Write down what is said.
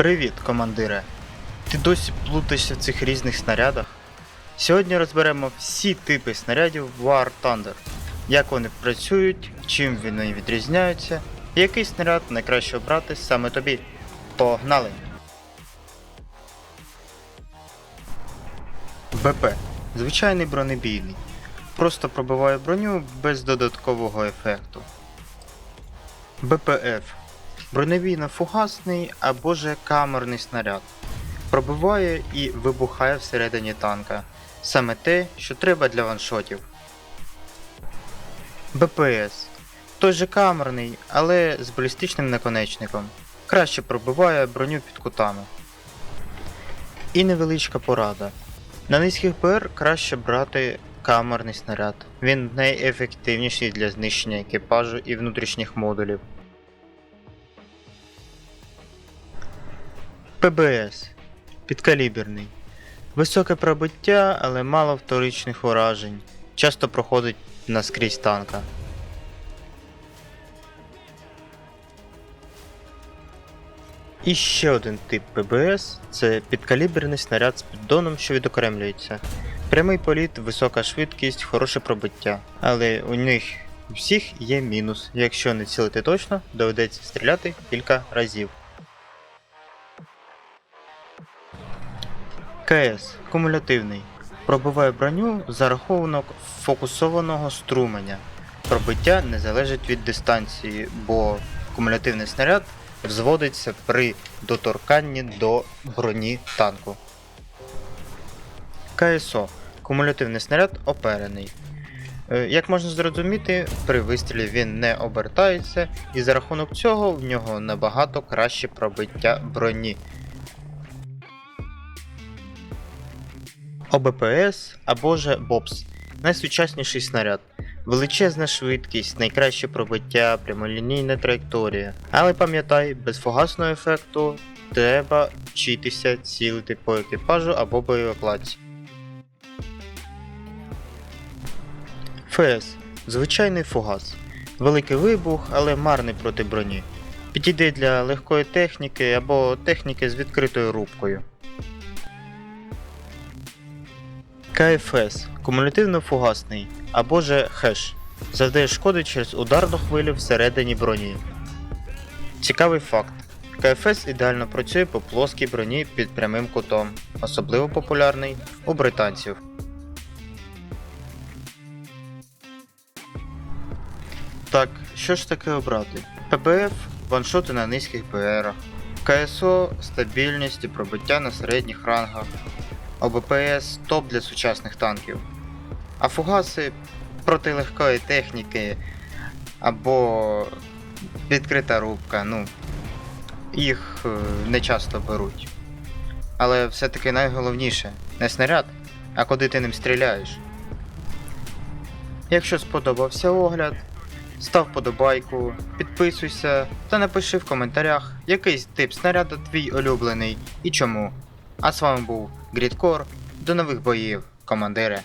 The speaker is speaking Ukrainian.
Привіт, командире. Ти досі плутаєшся в цих різних снарядах? Сьогодні розберемо всі типи снарядів War Thunder, як вони працюють, чим вони відрізняються, і який снаряд найкраще обрати саме тобі. Погнали! БП. Звичайний бронебійний. Просто пробиває броню без додаткового ефекту. БПФ. Бронебійно-фугасний або же камерний снаряд. Пробиває і вибухає всередині танка. Саме те, що треба для ваншотів. БПС. Той же камерний, але з балістичним наконечником. Краще пробиває броню під кутами. І невеличка порада. На низьких БР краще брати камерний снаряд. Він найефективніший для знищення екіпажу і внутрішніх модулів. ПБС. Підкаліберний. Високе пробиття, але мало вторичних уражень. Часто проходить наскрізь танка. І ще один тип ПБС це підкаліберний снаряд з піддоном, що відокремлюється. Прямий політ, висока швидкість, хороше пробиття. Але у них всіх є мінус. Якщо не цілити точно, доведеться стріляти кілька разів. КС кумулятивний. Пробиває броню за рахунок фокусованого струменя. Пробиття не залежить від дистанції, бо кумулятивний снаряд взводиться при доторканні до броні танку. КСО кумулятивний снаряд оперений. Е, Як можна зрозуміти, при вистрілі він не обертається, і за рахунок цього в нього набагато краще пробиття броні. ОБПС або же БОПС найсучасніший снаряд. Величезна швидкість, найкраще пробиття, прямолінійна траєкторія. Але пам'ятай, без фугасного ефекту треба вчитися цілити по екіпажу або боєкладці. ФС звичайний фугас. Великий вибух, але марний проти броні. Підійде для легкої техніки або техніки з відкритою рубкою. КФС кумулятивно-фугасний або же хеш. Завдає шкоди через ударну хвилю всередині броні. Цікавий факт. КФС ідеально працює по плоскій броні під прямим кутом, особливо популярний у британців. Так, що ж таке обрати? ПБФ ваншоти на низьких БРах, КСО стабільність і пробиття на середніх рангах, ОБПС топ для сучасних танків. А фугаси проти легкої техніки або відкрита рубка, ну, їх е, не часто беруть. Але все-таки найголовніше не снаряд, а куди ти ним стріляєш. Якщо сподобався огляд, став подобайку, підписуйся та напиши в коментарях, який тип снаряду твій улюблений і чому. А з вами був Грідкор. До нових боїв, командире.